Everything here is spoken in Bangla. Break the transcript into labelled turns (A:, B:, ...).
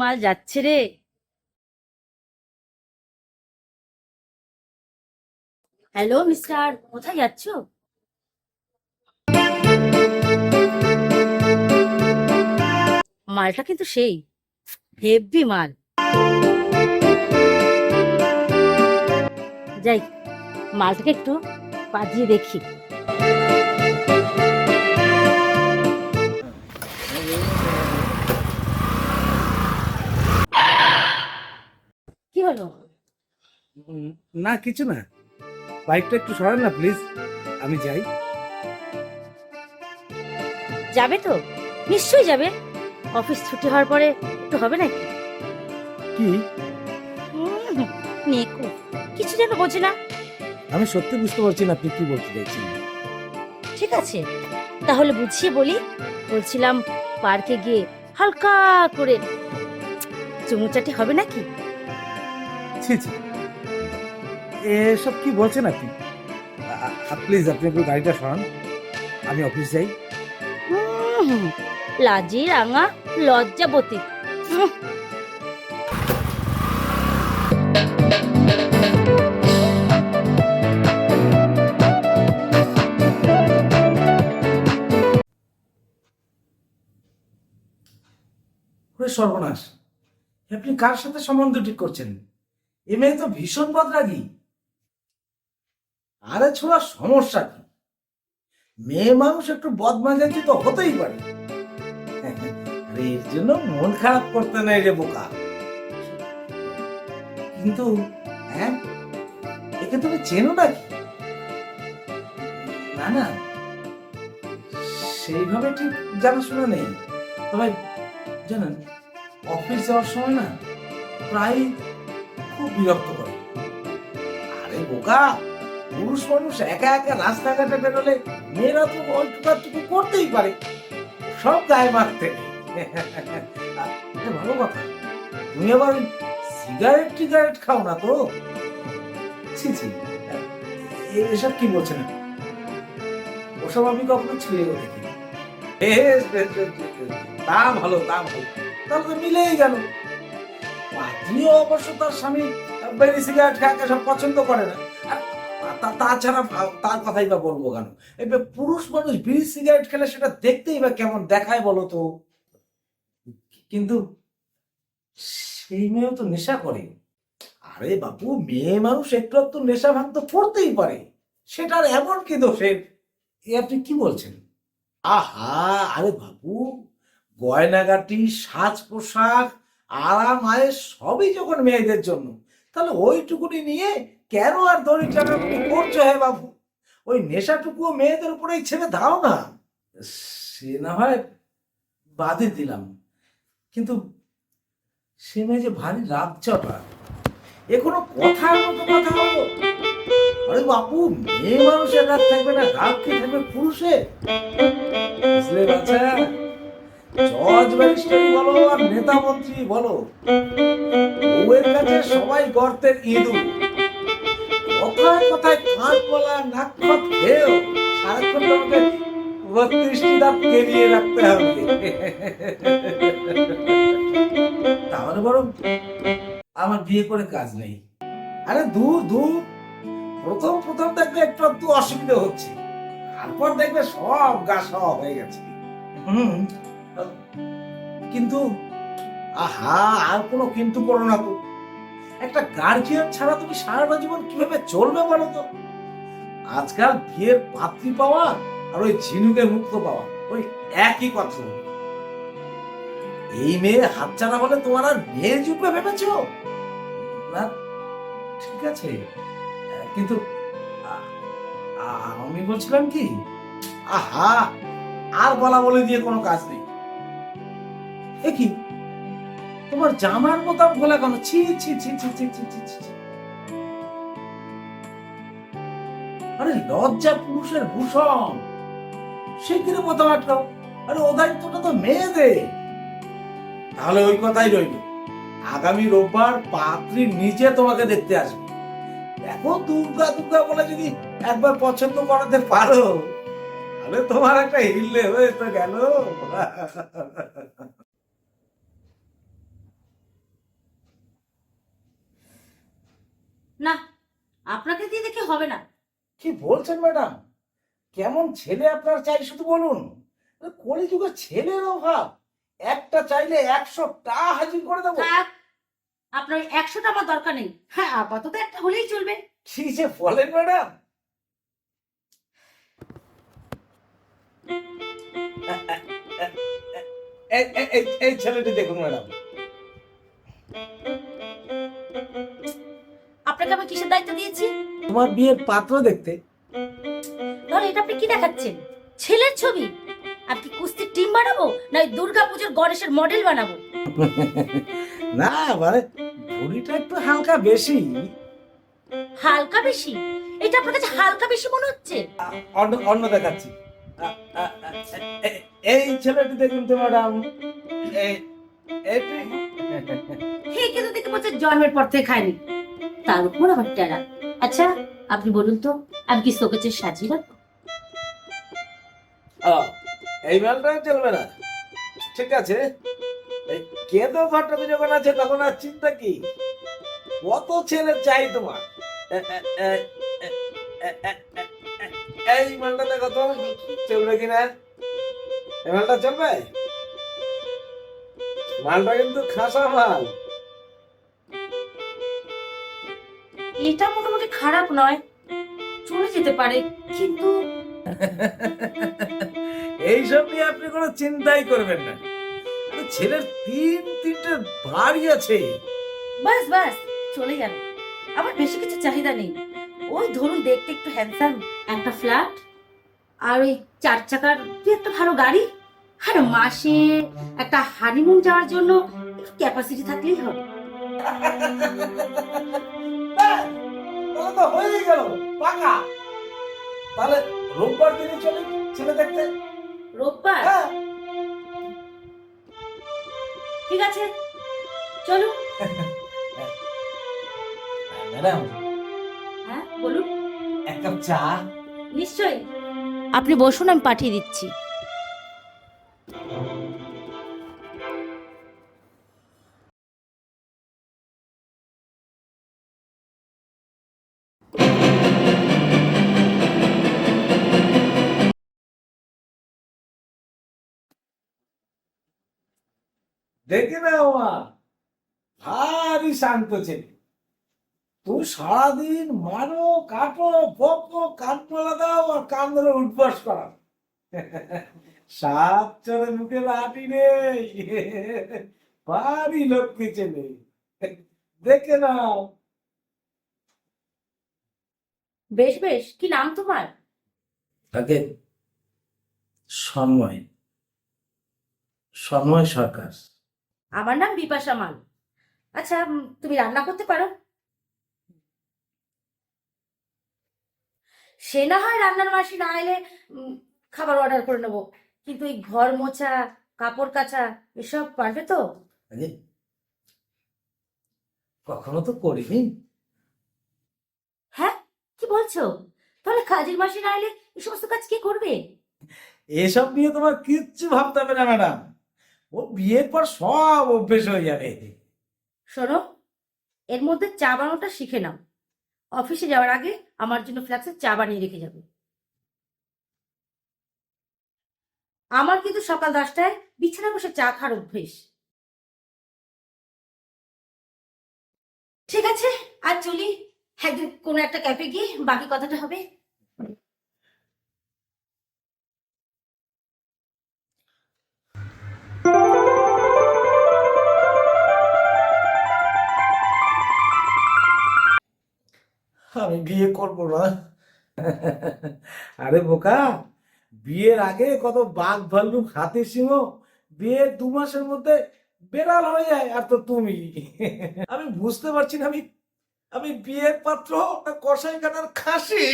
A: মাল যাচ্ছে রে? হ্যালো মিস্টার কোথায় যাচ্ছ? মালটা কিন্তু সেই হেভি মাল। যাই, মালটাকে একটু বাজিয়ে দেখি। হলো
B: না কিছু না। বাইকটা একটু সরান না প্লিজ আমি যাই।
A: যাবে তো? নিশ্চয়ই যাবে। অফিস ছুটি হওয়ার পরে একটু হবে নাকি?
B: কি?
A: নেকো কিছু যেন বোঝে না।
B: আমি সত্যি বুঝতে পারছি না আপনি কি বলতে চাইছেন?
A: ঠিক আছে তাহলে বুঝিয়ে বলি। বলছিলাম পার্কে গিয়ে হালকা করে চুমুচাটি হবে নাকি?
B: ছি ছি। এসব কি বলছেন আপনি? প্লিজ আপনি একটু গাড়িটা সরান। আমি অফিস যাই।
A: লাজি রাঙা লজ্জাবতী।
B: সর্বনাশ আপনি কার সাথে সম্বন্ধ ঠিক করছেন? এ মেয়ে তো ভীষণ বদরাগী। আরে ছোড়া সমস্যা কি? মেয়ে মানুষ একটু বদমাজাজি তো হতেই পারে। এর জন্য মন খারাপ করতে নেই রে বোকা। কিন্তু হ্যাঁ? একে তুমি চেনো নাকি? না না। সেইভাবে ঠিক জানাশোনা নেই। তবে জানেন, অফিস যাওয়ার সময় না, প্রায় খুব বিরক্ত করে। আরে বোকা, পুরুষ মানুষ একা একা রাস্তাঘাটে বেরোলে মেয়েরা তো ওইটুকু করতেই পারে। সব গায়ে মারতে ভালো কথা, তুমি আবার সিগারেট টিগারেট খাও না তো? ছি ছি এসব কি বলছে না ওসব আমি কখনো ছেড়েও দেখি। তা ভালো তা ভালো। তাহলে তো মিলেই গেল। পাত্রীও অবশ্য তার স্বামী বেরি সিগারেট খাওয়াকে সব পছন্দ করে না। আর তাছাড়া তার কথাই বা বলব কেন? এবার পুরুষ মানুষ বিড়ি সিগারেট খেলে সেটা দেখতেই বা কেমন দেখায় বলো তো? কিন্তু সেই মেয়েও তো নেশা করে। আরে বাপু, মেয়ে মানুষ একটু একটু নেশা ভাঙ তো করতেই পারে। সেটার এমন কি দোষের এ আপনি কি বলছেন? আহা, আরে বাবু গয়নাগাটি সাজ পোশাক আরাম আয়েস সবই যখন মেয়েদের জন্য, তাহলে ওইটুকুনি নিয়ে কেন আর দড়ি টানাটুনি করছ হে বাবু? ওই নেশাটুকুও মেয়েদের উপরেই ছেড়ে দাও না। সে না হয় বাদে দিলাম। কিন্তু সে মেয়ে যে ভারী রাগ চটা এ কোনো কথার মতো কথা হলো? আরে বাপু, মেয়ে মানুষের রাগ থাকবে না, রাগ কি থাকবে পুরুষের? বুঝলে বাচ্চা জজ বলো আর নেতা মন্ত্রী বলো, বউয়ের কাছে সবাই গর্তের কথায় কথায় বলা নাক খত খেয়েও সারাক্ষণ তোমাকে রাখতে হবে। তাহলে বরং আমার বিয়ে করে কাজ নেই। আরে দূর দূর। প্রথম প্রথম দেখবে একটু একটু অসুবিধা হচ্ছে। তারপর দেখবে সব গা সব হয়ে গেছে। হুম। কিন্তু, আহা, আর কোনো কিন্তু করো না তো। একটা গার্জিয়ান ছাড়া তুমি সারাটা জীবন কীভাবে চলবে বলো তো? আজকাল বিয়ের পাত্রী পাওয়া আর ওই ঝিনুকে মুক্ত পাওয়া, ওই একই কথা। এই মেয়ে হাতছাড়া বলে তোমার আর মেয়ে জুটবে ভেবেছ? ঠিক আছে। কিন্তু আমি বলছিলাম কি, আহা, আর বলা বলে দিয়ে কোনো কাজ নেই। এ তোমার জামার বোতাম খোলা কেন? ছি ছি ছি ছি ছি ছি ছি ছি। আরে লজ্জা পুরুষের ভূষণ। সে কিনে বোতাম আটকাও? আরে ও দায়িত্বটা তো মেয়েদের। তাহলে ওই কথাই রইল। আগামী রোববার পাত্রী নিজে তোমাকে দেখতে আসবে। দেখো দুর্গা দুর্গা বলে যদি একবার পছন্দ করাতে পারো, তাহলে তোমার একটা হিললে হয়ে তো গেল।
A: না আপনাকে দিয়ে দেখে হবে না।
B: কি বলছেন ম্যাডাম? কেমন ছেলে আপনার চাই শুধু বলুন? কলিযুগে ছেলের অভাব। একটা চাইলে একশোটা হাজির করে দেবো।
A: আপনার একশোটা আমার দরকার নেই। হ্যাঁ আপাতত একটা হলেই চলবে।
B: কি যে বলেন ম্যাডাম? এই ছেলেটি দেখুন ম্যাডাম।
A: আপনাকে আমি কিসের দায়িত্ব দিয়েছি?
B: তোমার বিয়ের পাত্র দেখতে।
A: তাহলে এটা আপনি কি দেখাচ্ছেন? ছেলের ছবি? আর কি কুস্তির টিম বানাবো? না দুর্গা পুজোর গণেশের মডেল বানাবো?
B: না মানে ভুড়িটা একটু হালকা বেশি।
A: হালকা বেশি? এটা আপনার কাছে হালকা বেশি মনে হচ্ছে?
B: অন্য অন্য দেখাচ্ছি। এই ছেলেটি দেখুন তো ম্যাডাম। এই এটি
A: হে কিন্তু দেখে বলছে জন্মের পর থেকে খায়নি। তার উপর আমার টেরা। আচ্ছা আপনি বলুন তো, আমি কি সোকেচের সাজিয়ে রাখব?
B: এই মালটা চলবে না। ঠিক আছে। কেঁদো যখন আছে, তখন আর চিন্তা কি? কত ছেলে চাই তোমার? এই মালটা দেখো তো, চলবে কিনা? এই মালটা চলবে? মালটা কিন্তু খাসা মাল।
A: এটা মোটামুটি খারাপ নয়। চলে যেতে পারে কিন্তু
B: এইসব নিয়ে আপনি কোনো চিন্তাই করবেন না। ছেলের তিন তিনটে বাড়ি আছে।
A: বাস বাস চলে গেল। আমার বেশি কিছু চাহিদা নেই। ওই ধরুন দেখতে একটু হ্যান্ডসাম একটা ফ্ল্যাট আর ওই চার চাকার দুই একটা ভালো গাড়ি আর মাসে একটা হানিমুন যাওয়ার জন্য একটু ক্যাপাসিটি থাকলেই হবে।
B: ব্যাস, তাহলে তো হয়েই গেল পাকা। তাহলে রোববার দিনে চলে ছেলে দেখতে?
A: রোববার?
B: হ্যাঁ।
A: ঠিক আছে চলুন
B: ম্যাডাম।
A: হ্যাঁ বলুন।
B: এক কাপ চা।
A: নিশ্চয়ই। আপনি বসুন আমি পাঠিয়ে দিচ্ছি।
B: দেখে না মা ভারী শান্ত ছেলে। তুমি সারাদিন মারো কাটো বকো কান পলা দাও আর কান ধরে উঠবাস করা। সাত চরে মুখে লাঠি নেই। ভারী লক্ষ্মী ছেলে। দেখে নাও।
A: বেশ বেশ কি নাম তোমার?
B: তাকে সময় সন্ময় সরকার।
A: আমার নাম বিপাশা মাল। আচ্ছা তুমি রান্না করতে পারো? সে না হয় রান্নার মাসি না এলে খাবার অর্ডার করে নেব। কিন্তু এই ঘর মোছা কাপড় কাচা এসব পারবে তো?
B: কখনো তো করিনি।
A: হ্যাঁ? কি বলছো? তাহলে কাজের মাসি না এলে এই সমস্ত কাজ কে করবে?
B: এসব নিয়ে তোমার কিচ্ছু ভাবতে হবে না ম্যাডাম। ও বিয়ের পর সব অভ্যেস হয়ে যাবে।
A: শোনো, এর মধ্যে চা বানানোটা শিখে নাও। অফিসে যাওয়ার আগে আমার জন্য ফ্ল্যাক্সে চা বানিয়ে রেখে যাবে। আমার কিন্তু সকাল দশটায় বিছানায় বসে চা খাওয়ার অভ্যেস। ঠিক আছে আর চলি। একদিন কোনো একটা ক্যাফে গিয়ে বাকি কথাটা হবে।
B: আমি বিয়ে করব না। আরে বোকা, বিয়ের আগে কত বাঘ ভাল্লুক হাতি সিংহ, বিয়ে দু মাসের মধ্যে বেড়াল হয়ে যায়, আর তো তুমি। আমি বুঝতে পারছি না, আমি আমি বিয়ের পাত্র না কাটার খাসি।